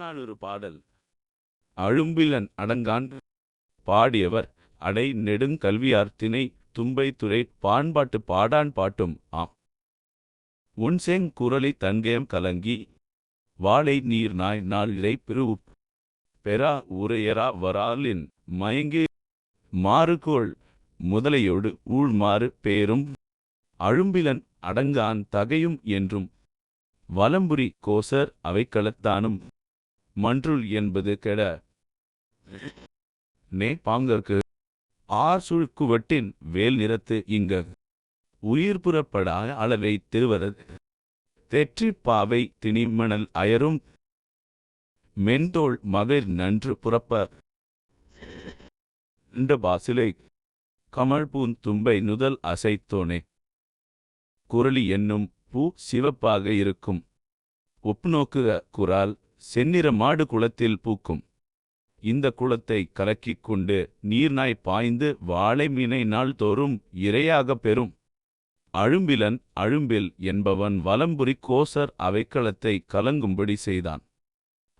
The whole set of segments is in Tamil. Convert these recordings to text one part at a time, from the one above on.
புறநானூறு பாடல். அழும்பிலன் அடங்கான் பாடியவர். அடை நெடுங்கல்வியார் திணை தும்பை துறை பாண்பாட்டு பாடான் பாட்டும் ஆம். உன்செங் குரலை தன்கயம் கலங்கி வாளை நீர் நாய் நாள் இறை பெருவுப் பெறா உரையரா வராலின் மயங்கி மாறுகோள் முதலையோடு ஊழ்மாறு பேரும். அழும்பிலன் அடங்கான் தகையும் என்றும் வலம்புரி கோசர் அவைக்களத்தானும் மன்றுள் என்பது கெட. நே பாங்கற்கு. ஆர் சுழ்குவட்டின் வேல் நிறத்து இங்க. உயிர் புறப்படா அளவை திருவரது. தெற்றிப் பாவை திணிமணல் அயரும். மென்தோள் மகிர் நன்று புறப்ப. இந்த பாசிலை. கமழ்பூன் தும்பை நுதல் அசைத்தோனே குரளி என்னும் பூ சிவப்பாக இருக்கும். ஒப்புநோக்குக குரால். செந்நிற மாடு குளத்தில் பூக்கும். இந்த குளத்தை கலக்கிக் கொண்டு நீர்நாய் பாய்ந்து வாழை மீனை நாள்தோறும் இரையாகப் பெறும். அழும்பிலன் அழும்பில் என்பவன் வலம்புரி கோசர் அவைக்களத்தை கலங்கும்படி செய்தான்.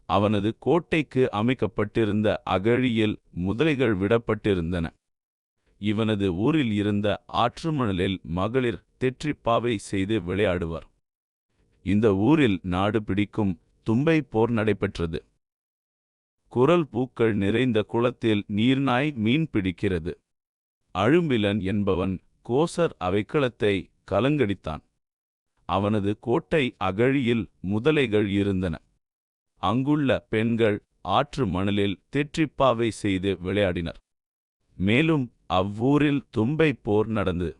அவனது கோட்டைக்கு அமைக்கப்பட்டிருந்த அகழியில் முதலைகள் விடப்பட்டிருந்தன. இவனது ஊரில் இருந்த ஆற்றுமணலில் மகளிர் தெற்றிப்பாவை செய்து விளையாடுவர். இந்த ஊரில் நாடு பிடிக்கும் தும்பை போர் நடைபெற்றது. குரல் பூக்கள் நிறைந்த குளத்தில் நீர்நாய் மீன் பிடிக்கிறது. அழும்பிலன் என்பவன் கோசர் அவைக்களத்தை கலங்கடித்தான். அவனது கோட்டை அகழியில் முதலைகள் இருந்தன. அங்குள்ள பெண்கள் ஆற்று மணலில் தெற்றிப்பாவை செய்து விளையாடினர். மேலும் அவ்வூரில் தும்பை போர் நடந்து